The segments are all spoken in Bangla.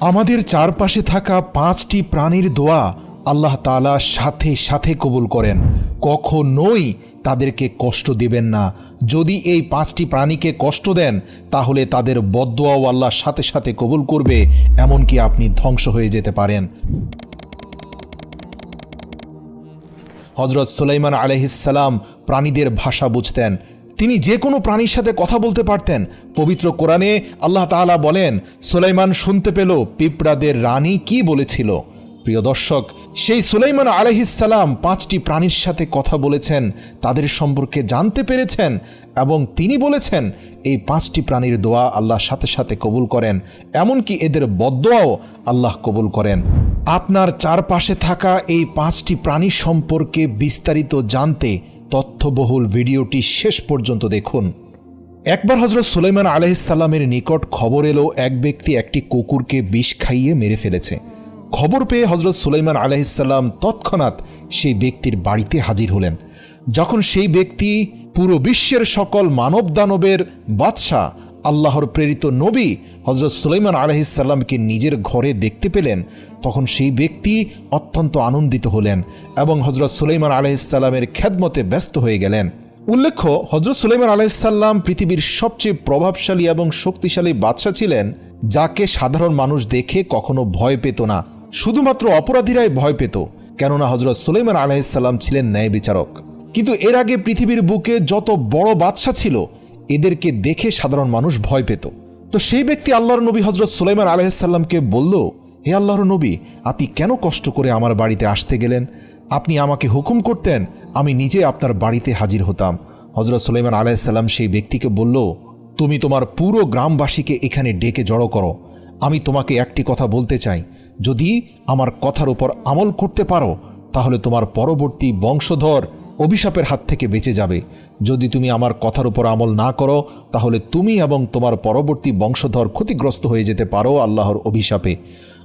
আমাদের চারপাশে থাকা পাঁচটি প্রাণীর দোয়া আল্লাহ তাআলা সাথে সাথে কবুল করেন। কখনোই তাদেরকে কষ্ট দিবেন না। যদি এই পাঁচটি প্রাণীকে কষ্ট দেন, তাহলে তাদের বদোয়াও আল্লাহ সাথে সাথে কবুল করবে, এমনকি আপনি ধ্বংস হয়ে যেতে পারেন। হজরত সুলাইমান আলহিসাল্লাম প্রাণীদের ভাষা বুঝতেন। তিনি যে কোনো প্রাণীর সাথে কথা বলতে পারতেন। পবিত্র কোরআনে আল্লাহ তাআলা বলেন, সুলাইমান শুনতে পেল পিঁপড়াদের রানী কি বলেছিল। প্রিয় দর্শক, সেই সুলাইমান আলহিসাল্লাম পাঁচটি প্রাণীর সাথে কথা বলেছেন, তাদের সম্পর্কে জানতে পেরেছেন এবং তিনি বলেছেন, এই পাঁচটি প্রাণীর দোয়া আল্লাহ সাথে সাথে কবুল করেন, এমনকি এদের বদোয়াও আল্লাহ কবুল করেন। আপনার চারপাশে থাকা এই পাঁচটি প্রাণী সম্পর্কে বিস্তারিত জানতে তথ্যবহুল ভিডিওটি শেষ পর্যন্ত দেখুন। একবার হজরত সুলাইমান আলহিসাল্লামের নিকট খবর এলো, এক ব্যক্তি একটি কুকুরকে বিষ খাইয়ে মেরে ফেলেছে। খবর পেয়ে হজরত সুলাইমান আলহিসাল্লাম তৎক্ষণাৎ সেই ব্যক্তির বাড়িতে হাজির হলেন। যখন সেই ব্যক্তি পুরো বিশ্বের সকল মানব দানবের বাদশাহ আল্লাহর প্রেরিত নবী হজরত সুলাইমান আলহিসাল্লামকে নিজের ঘরে দেখতে পেলেন, তখন সেই ব্যক্তি অত্যন্ত আনন্দিত হলেন এবং হজরত সুলাইমান আলহিসাল্লামের খেদমতে ব্যস্ত হয়ে গেলেন। উল্লেখ্য হজরত সুলাইমান আলাইসাল্লাম পৃথিবীর সবচেয়ে প্রভাবশালী এবং শক্তিশালী বাদশাহ ছিলেন, যাকে সাধারণ মানুষ দেখে কখনো ভয় পেত না, শুধুমাত্র অপরাধীরাই ভয় পেত, কেননা হজরত সুলাইমান আলাইসাল্লাম ছিলেন ন্যায় বিচারক কিন্তু এর আগে পৃথিবীর বুকে যত বড় বাদশাহ ছিল এদেরকে দেখে সাধারণ মানুষ ভয় পেত। তো সেই ব্যক্তি আল্লাহর নবী হজরত সুলাইমান আলাইসাল্লামকে বলল, হে আল্লাহর নবী, আপনি কেন কষ্ট করে আমার বাড়িতে আসতে গেলেন? আপনি আমাকে হুকুম করতেন, আমি নিজে আপনার বাড়িতে হাজির হতাম। হজরত সুলাইমান আলাইসাল্লাম সেই ব্যক্তিকে বলল, তুমি তোমার পুরো গ্রামবাসীকে এখানে ডেকে জড়ো করো। আমি তোমাকে একটি কথা বলতে চাই। যদি আমার কথার উপর আমল করতে পারো, তাহলে তোমার পরবর্তী বংশধর অভিশাপের হাত থেকে বেঁচে যাবে। যদি তুমি আমার কথার উপর আমল না করো, তাহলে তুমি এবং তোমার পরবর্তী বংশধর ক্ষতিগ্রস্ত হয়ে যেতে পারো আল্লাহর অভিশাপে।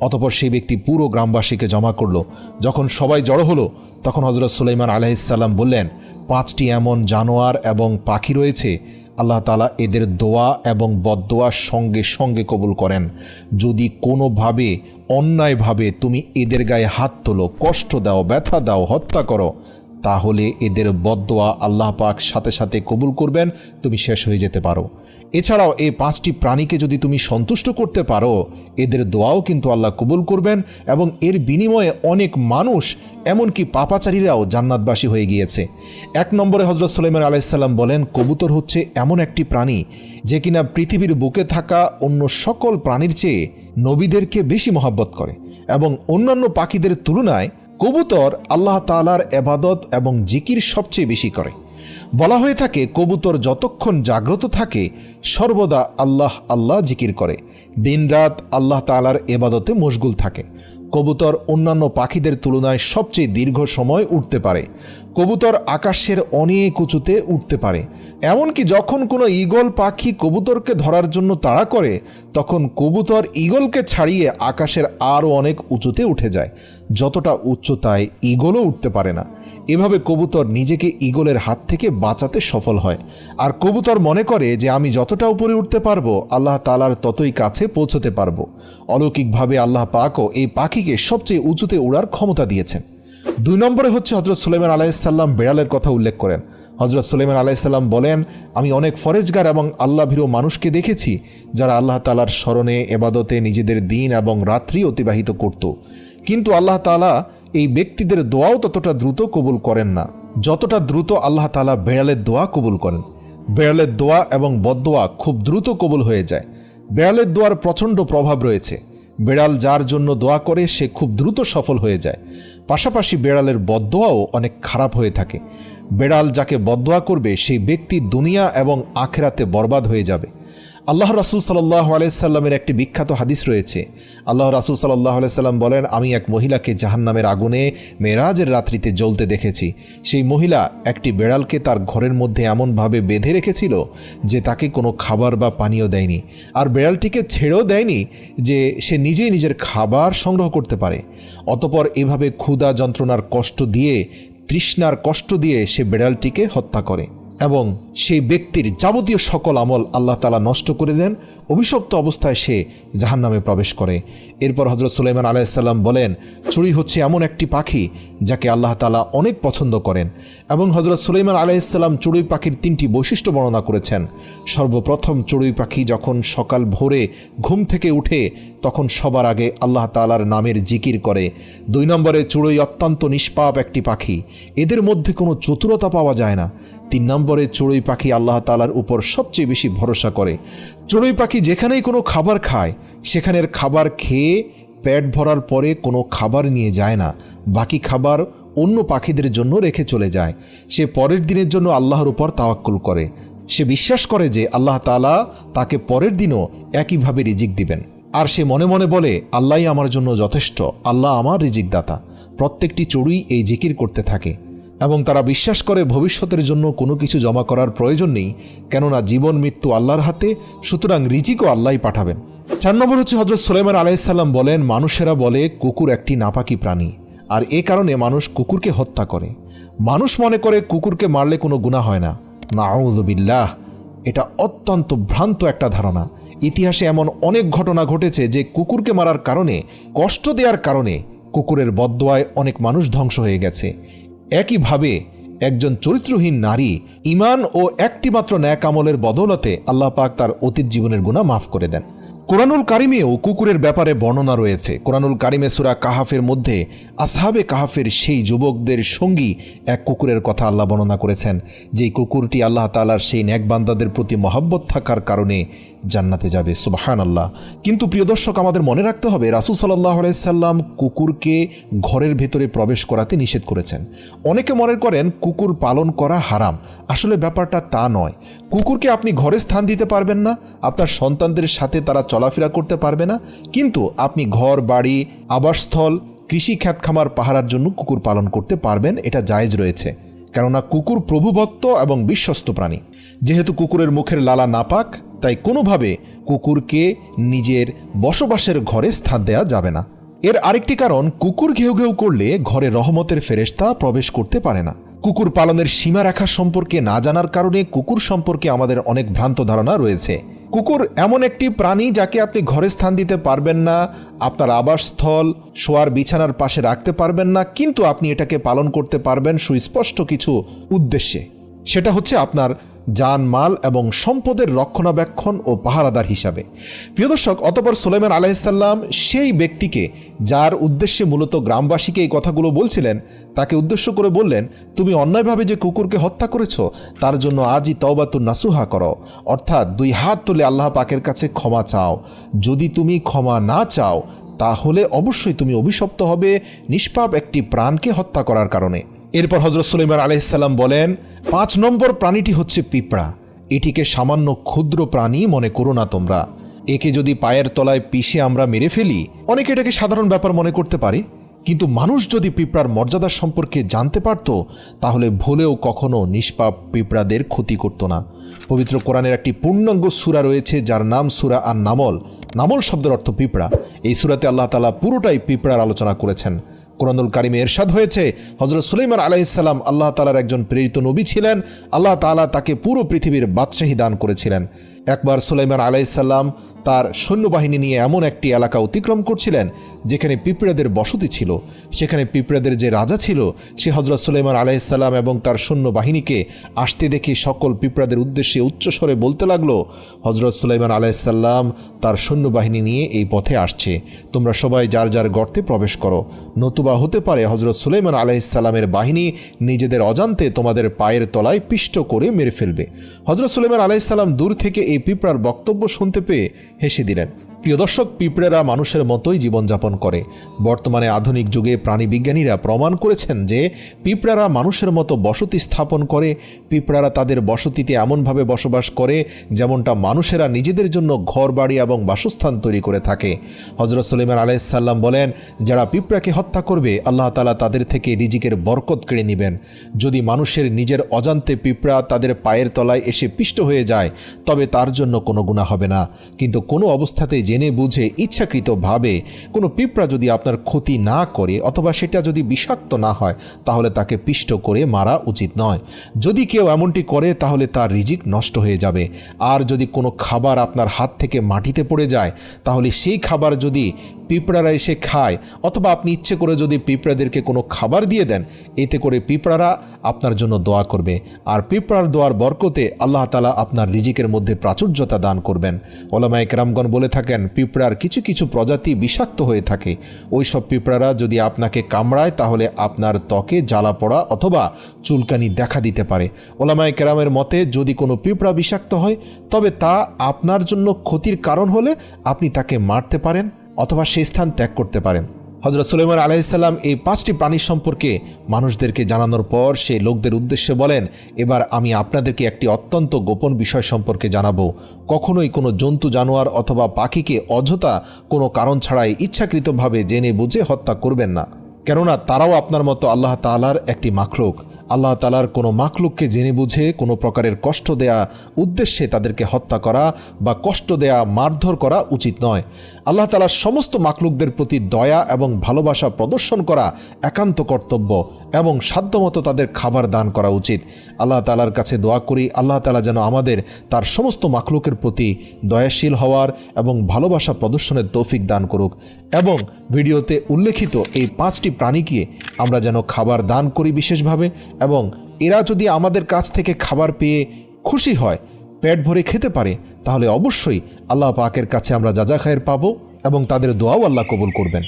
অতপর সেই ব্যক্তি পুরো গ্রামবাসীকে জমা করল। যখন সবাই জড়ো হলো, তখন হজরত সুলাইমান আলাইসাল্লাম বললেন, পাঁচটি এমন জানোয়ার এবং পাখি রয়েছে। আল্লাহ তালা এদের দোয়া এবং বদোয়ার সঙ্গে সঙ্গে কবুল করেন। যদি কোনোভাবে, অন্যায়ভাবে তুমি এদের গায়ে হাত তোলো, কষ্ট দাও, ব্যথা দাও, হত্যা করো তাহলে এদের বদোয়া আল্লাহ পাক সাথে সাথে কবুল করবেন, তুমি শেষ হয়ে যেতে পারো। এছাড়াও এই পাঁচটি প্রাণীকে যদি তুমি সন্তুষ্ট করতে পারো, এদের দোয়াও কিন্তু আল্লাহ কবুল করবেন এবং এর বিনিময়ে অনেক মানুষ, এমনকি পাপাচারীরাও জান্নাতবাসী হয়ে গিয়েছে। এক নম্বরে হজরত সুলাইমান আলাইসাল্লাম বলেন, কবুতর হচ্ছে এমন একটি প্রাণী যে কিনা পৃথিবীর বুকে থাকা অন্য সকল প্রাণীর চেয়ে নবীদেরকে বেশি মহাব্বত করে এবং অন্যান্য পাখিদের তুলনায় কবুতর আল্লাহ তালার এবাদত এবং জিকির সবচেয়ে বেশি করে। বলা হয়ে থাকে, কবুতর যতক্ষণ জাগ্রত থাকে, সর্বদা আল্লাহ আল্লাহ জিকির করে। দিনরাত আল্লাহ তালার এবাদতে মশগুল থাকে। কবুতর অন্যান্য পাখিদের তুলনায় সবচেয়ে দীর্ঘ সময় উঠতে পারে। কবুতর আকাশের অনেক উঁচুতে উঠতে পারে। এমনকি যখন কোনো ঈগল পাখি কবুতরকে ধরার জন্য তাড়া করে, তখন কবুতর ঈগলকে ছাড়িয়ে আকাশের আরও অনেক উঁচুতে উঠে যায়। যতটা উচ্চতায় ঈগলও উঠতে পারে না। এভাবে কবুতর নিজেকে ঈগলের হাত থেকে বাঁচাতে সফল হয়। আর কবুতর মনে করে যে আমি যতটা উপরে উঠতে পারব, আল্লাহ তালার ততই কাছে পৌঁছতে পারব। অলৌকিকভাবে আল্লাহ পাকও এই পাখিকে সবচেয়ে উঁচুতে উড়ার ক্ষমতা দিয়েছেন। দুই নম্বরে হচ্ছে হজরত সুলেমান আলাইসাল্লাম বেড়ালের কথা উল্লেখ করেন। হজরত সুলেমান আলাইসাল্লাম বলেন, আমি অনেক ফরেজগার এবং আল্লাহ ভীরু মানুষকে দেখেছি, যারা আল্লাহ তালার স্মরণে এবাদতে নিজেদের দিন এবং রাত্রি অতিবাহিত করত। কিন্তু আল্লাহ তালা এই ব্যক্তিদের দোয়াও ততটা দ্রুত কবুল করেন না। যতটা দ্রুত আল্লাহ তালা বেড়ালের দোয়া কবুল করেন। বেড়ালের দোয়া এবং বদোয়া খুব দ্রুত কবুল হয়ে যায়। বেড়ালের দোয়ার প্রচণ্ড প্রভাব রয়েছে। বেড়াল যার জন্য দোয়া করে, সে খুব দ্রুত সফল হয়ে যায়। পাশাপাশি বেড়ালের বদোয়াও অনেক খারাপ হয়ে থাকে। বেড়াল যাকে বদোয়া করবে, সেই ব্যক্তি দুনিয়া এবং আখেরাতে বরবাদ হয়ে যাবে। আল্লাহ রাসুল সাল্লাহ আলাইসাল্লামের একটি বিখ্যাত হাদিস রয়েছে। আল্লাহ রাসুল সাল্লাহ আলাইসাল্লাম বলেন, আমি এক মহিলাকে জাহান্নামের আগুনে মেরাজের রাত্রিতে জ্বলতে দেখেছি। সেই মহিলা একটি বেড়ালকে তার ঘরের মধ্যে এমনভাবে বেঁধে রেখেছিল যে তাকে কোনো খাবার বা পানীয় দেয়নি। আর বেড়ালটিকে ছেড়েও দেয়নি যে সে নিজেই নিজের খাবার সংগ্রহ করতে পারে। অতপর এভাবে ক্ষুধা যন্ত্রণার কষ্ট দিয়ে, তৃষ্ণার কষ্ট দিয়ে সে বেড়ালটিকে হত্যা করে। এবং সেই ব্যক্তির যাবতীয় সকল আমল আল্লাহ তালা নষ্ট করে দেন, অভিশপ্ত অবস্থায় সে জাহান নামে প্রবেশ করে। এরপর হজরত সুলাইমান আলাইসাল্লাম বলেন চুড়ি হচ্ছে এমন একটি পাখি যাকে আল্লাহ তালা অনেক পছন্দ করেন এবং হজরত সুলাইমান আলাইসাল্লাম চড়ুই পাখির তিনটি বৈশিষ্ট্য বর্ণনা করেছেন। সর্বপ্রথম চড়ুই পাখি যখন সকাল ভোরে ঘুম থেকে উঠে, তখন সবার আগে আল্লাহ তালার নামের জিকির করে। দুই নম্বরে চড়ুই অত্যন্ত নিষ্পাপ একটি পাখি, এদের মধ্যে কোনো চতুরতা পাওয়া যায় না। তিন নম্বরে চড়ুই পাখি আল্লাহ তালার উপর সবচেয়ে বেশি ভরসা করে। চড়ুই পাখি যেখানেই কোনো খাবার খায়, সেখানের খাবার খেয়ে পেট ভরার পরে কোনো খাবার নিয়ে যায় না। বাকি খাবার অন্য পাখিদের জন্য রেখে চলে যায়। সে পরের দিনের জন্য আল্লাহর উপর তাওয়াক্কুল করে। সে বিশ্বাস করে যে আল্লাহ তালা তাকে পরের দিনও একইভাবে রিজিক দিবেন। আর সে মনে মনে বলে, আল্লাহই আমার জন্য যথেষ্ট। আল্লাহ আমার রিজিক দাতা প্রত্যেকটি চড়ুই এই জিকির করতে থাকে। এবং তারা বিশ্বাস করে ভবিষ্যতের জন্য কোনো কিছু জমা করার প্রয়োজন নেই। কেননা জীবন মৃত্যু আল্লাহর হাতে, সুতরাং রিজিকও আল্লাহই পাঠাবেন। চার নম্বর হচ্ছে হজরত সুলাইমান আলাইসাল্লাম বলেন, মানুষেরা বলে, কুকুর একটি নাপাকি প্রাণী। আর এ কারণে মানুষ কুকুরকে হত্যা করে। মানুষ মনে করে কুকুরকে মারলে কোনো গুণা হয় না। নাউজবিল্লাহ এটা অত্যন্ত ভ্রান্ত একটা ধারণা। ইতিহাসে এমন অনেক ঘটনা ঘটেছে যে কুকুরকে মারার কারণে, কষ্ট দেওয়ার কারণে কুকুরের বদোয়ায় অনেক মানুষ ধ্বংস হয়ে গেছে। একইভাবে একজন চরিত্রহীন নারী ইমান ও একটিমাত্র ন্যাক আমলের বদৌলতে আল্লাহ পাক তার অতীত জীবনের গুণা মাফ করে দেন। কোরআনুল কারিমেও কুকুরের ব্যাপারে বর্ণনা রয়েছে। কোরআনুল কারিমে সুরা কাহাফের মধ্যে আসহাবে কাহাফের সেই যুবকদের সঙ্গী এক কুকুরের কথা আল্লাহ বর্ণনা করেছেন। যেই কুকুরটি আল্লাহ তালার সেই ন্যাকবান্দাদের প্রতি মহাব্বত থাকার কারণে জান্নাতে যাবে সুবাহান আল্লাহ কিন্তু প্রিয় দর্শক, আমাদের মনে রাখতে হবে, রাসুল সাল্লাহ সাল্লাম কুকুরকে ঘরের ভেতরে প্রবেশ করাতে নিষেধ করেছেন। অনেকে মনে করেন কুকুর পালন করা হারাম। আসলে ব্যাপারটা তা নয়। কুকুরকে আপনি ঘরে স্থান দিতে পারবেন না, আপনার সন্তানদের সাথে তারা চলাফেরা করতে পারবে না, কিন্তু আপনি ঘর, বাড়ি, আবাসস্থল, কৃষি খ্যাত খামার পাহারার জন্য কুকুর পালন করতে পারবেন, এটা জায়েজ রয়েছে। কেননা কুকুর প্রভুভক্ত এবং বিশ্বস্ত প্রাণী। যেহেতু কুকুরের মুখের লালা নাপাক তাই কোনোভাবে কুকুরকে নিজের বসবাসের ঘরে স্থান দেওয়া যাবে না। এর আরেকটি কারণ, কুকুর ঘেউ ঘেউ করলে ঘরে রহমতের ফেরেস্তা প্রবেশ করতে পারে না। কুকুর পালনের সীমা রেখা সম্পর্কে না জানার কারণে কুকুর সম্পর্কে আমাদের অনেক ভ্রান্ত ধারণা রয়েছে। কুকুর এমন একটি প্রাণী যাকে আপনি ঘরে স্থান দিতে পারবেন না, আপনার আবাসস্থল, শোয়ার বিছানার পাশে রাখতে পারবেন না, কিন্তু আপনি এটাকে পালন করতে পারবেন সুস্পষ্ট কিছু উদ্দেশ্যে। সেটা হচ্ছে আপনার যান মাল এবং সম্পদের রক্ষণাবেক্ষণ ও পাহারাদার হিসাবে। প্রিয় দর্শক, অতপর সুলাইমান আলাইসাল্লাম সেই ব্যক্তিকে যার উদ্দেশ্যে মূলত গ্রামবাসীকে এই কথাগুলো বলছিলেন, তাকে উদ্দেশ্য করে বললেন, তুমি অন্যায়ভাবে যে কুকুরকে হত্যা করেছ, তার জন্য আজই তওবাতুর নাসুহা করো। অর্থাৎ দুই হাত তুলে আল্লাহ পাকের কাছে ক্ষমা চাও। যদি তুমি ক্ষমা না চাও, তাহলে অবশ্যই তুমি অভিশপ্ত হবে, নিষ্পাপ একটি প্রাণকে হত্যা করার কারণে। এরপর হজরত সুলাইমান আলাইসাল্লাম বলেন, পাঁচ নম্বর প্রাণীটি হচ্ছে পিঁপড়া। এটিকে সামান্য ক্ষুদ্র প্রাণী মনে করো না তোমরা। একে যদি পায়ের তলায় পিষে আমরা মেরে ফেলি, অনেকে এটাকে সাধারণ ব্যাপার মনে করতে পারে। কিন্তু মানুষ যদি পিঁপড়ার মর্যাদা সম্পর্কে জানতে পারত, তাহলে ভুলেও কখনো নিষ্পাপ পিঁপড়াদের ক্ষতি করত না। পবিত্র কোরআনের একটি পূর্ণাঙ্গ সুরা রয়েছে, যার নাম সুরা আর নামল নামল শব্দের অর্থ পিঁপড়া। এই সুরাতে আল্লাহ তালা পুরোটাই পিঁপড়ার আলোচনা করেছেন। কোরআনুল কারিমে এরশাদ হয়েছে। হজরত সুলাইমান আলাইসাল্লাম আল্লাহ তালার একজন প্রেরিত নবী ছিলেন। আল্লাহ তালা তাকে পুরো পৃথিবীর বাদশাহী দান করেছিলেন। একবার সুলাইমান আলাইসাল্লাম তার সৈন্যবাহিনী নিয়ে এমন একটি এলাকা অতিক্রম করছিলেন, যেখানে পিঁপড়াদের বসতি ছিল। সেখানে পিঁপড়াদের যে রাজা ছিল, সে হজরত সুলাইমান আলাইসাল্লাম এবং তার সৈন্যবাহিনীকে আসতে দেখে সকল পিঁপড়াদের উদ্দেশ্যে উচ্চস্বরে বলতে লাগল হজরত সুলাইমান আলাইসাল্লাম তার সৈন্যবাহিনী নিয়ে এই পথে আসছে। তোমরা সবাই যার যার গর্তে প্রবেশ করো। নতুবা হতে পারে হজরত সুলাইমান আলাইসাল্লামের বাহিনী নিজেদের অজান্তে তোমাদের পায়ের তলায় পিষ্ট করে মেরে ফেলবে। হজরত সুলাইমান আলাইসাল্লাম দূর থেকে এই পিঁপড়ার বক্তব্য শুনতে পেয়ে হেসে দিলেন। প্রিয় দর্শক, পিঁপড়েরা মানুষের মতোই জীবনযাপন করে। বর্তমানে আধুনিক যুগে প্রাণীবিজ্ঞানীরা প্রমাণ করেছেন যে, পিঁপড়ারা মানুষের মতো বসতি স্থাপন করে, পিঁপড়ারা তাদের বসতিতে এমনভাবে বসবাস করে, যেমনটা মানুষেরা নিজেদের জন্য ঘর বাড়ি এবং বাসস্থান তৈরি করে থাকে। হজরত সলিমান আলাইসাল্লাম বলেন, যারা পিঁপড়াকে হত্যা করবে, আল্লাহ তালা তাদের থেকে রিজিকের বরকত কেড়ে নেবেন। যদি মানুষের নিজের অজান্তে পিঁপড়া তাদের পায়ের তলায় এসে পিষ্ট হয়ে যায়, তবে তার জন্য কোনো গুণা হবে না। কিন্তু কোনো অবস্থাতেই জেনে বুঝে ইচ্ছাকৃতভাবে কোনো পিঁপড়া যদি আপনার ক্ষতি না করে অথবা সেটা যদি বিষাক্ত না হয়, তাহলে তাকে পিষ্ট করে মারা উচিত নয়। যদি কেউ এমনটি করে, তাহলে তার রিজিক নষ্ট হয়ে যাবে। আর যদি কোনো খাবার আপনার হাত থেকে মাটিতে পড়ে যায়, তাহলে সেই খাবার যদি পিঁপড়ারা এসে খায়, অথবা আপনি ইচ্ছে করে যদি পিঁপড়াদেরকে কোনো খাবার দিয়ে দেন, এতে করে পিঁপড়ারা আপনার জন্য দোয়া করবে। আর পিঁপড়ার দোয়ার বরকতে আল্লাহ তালা আপনার রিজিকের মধ্যে প্রাচুর্যতা দান করবেন। ওলামা একরামগণ বলে থাকেন পিঁপড়ার কিছু কিছু প্রজাতি বিষাক্ত হয়ে থাকে। ওই সব পিঁপড়ারা যদি আপনাকে কামড়ায়, তাহলে আপনার ত্বকে জ্বালা পড়া অথবা চুলকানি দেখা দিতে পারে। ওলামায় কেরামের মতে, যদি কোনো পিঁপড়া বিষাক্ত হয়, তবে তা আপনার জন্য ক্ষতির কারণ হলে আপনি তাকে মারতে পারেন অথবা সেই স্থান ত্যাগ করতে পারেন। হজরত সুলেমান আলাইসাল্লাম এই পাঁচটি প্রাণী সম্পর্কে মানুষদেরকে জানানোর পর সে লোকদের উদ্দেশ্যে বলেন, এবার আমি আপনাদেরকে একটি অত্যন্ত গোপন বিষয় সম্পর্কে জানাব। কখনোই কোনো জন্তু, জানোয়ার অথবা পাখিকে অযথা কোনো কারণ ছাড়াই ইচ্ছাকৃতভাবে জেনে বুঝে হত্যা করবেন না। কেননা তারাও আপনার মতো আল্লাহ তালার একটি মাখলুক। আল্লাহ তালার কোনো মাখলুককে জেনে বুঝে, কোনো প্রকারের কষ্ট দেয়া উদ্দেশ্যে তাদেরকে হত্যা করা বা কষ্ট দেয়া মারধর করা উচিত নয়। আল্লাহ তালার সমস্ত মাখলুকদের প্রতি দয়া এবং ভালোবাসা প্রদর্শন করা একান্ত কর্তব্য এবং সাধ্যমতো তাদের খাবার দান করা উচিত। আল্লাহ তালার কাছে দোয়া করি, আল্লাহ তালা যেন আমাদের তার সমস্ত মাখলুকের প্রতি দয়াশীল হওয়ার এবং ভালোবাসা প্রদর্শনের তৌফিক দান করুক। এবং ভিডিওতে উল্লেখিত এই পাঁচটি প্রাণীকে আমরা যেন খাবার দান করি বিশেষভাবে, এবং এরা যদি আমাদের কাছ থেকে খাবার পেয়ে খুশি হয়, পেট ভরে খেতে পারে, তাহলে অবশ্যই আল্লাহ পাকের কাছে আমরা যা যা খায়ের পাবো এবং তাদের দোয়াও আল্লাহ কবুল করবেন।